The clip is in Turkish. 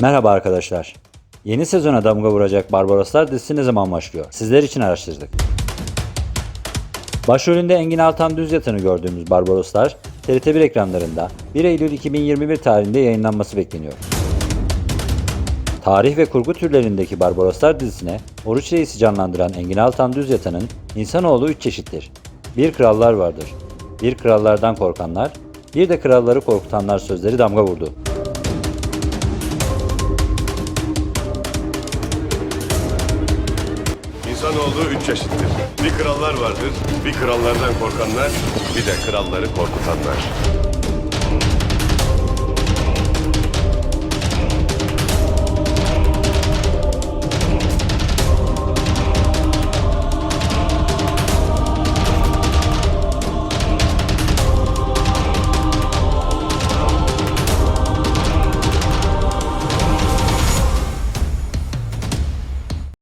Merhaba arkadaşlar. Yeni sezona damga vuracak Barbaroslar dizisi ne zaman başlıyor? Sizler için araştırdık. Başrolünde Engin Altan Düz gördüğümüz Barbaroslar, TRT1 ekranlarında 1 Eylül 2021 tarihinde yayınlanması bekleniyor. Tarih ve kurgu türlerindeki Barbaroslar dizisine Oruç Reis'i canlandıran Engin Altan Düz Yatan'ın insanoğlu üç çeşittir. Bir krallar vardır. Bir krallardan korkanlar, bir de kralları korkutanlar sözleri damga vurdu. İnsanoğlu üç çeşittir. Bir krallar vardır, bir krallardan korkanlar, bir de kralları korkutanlar.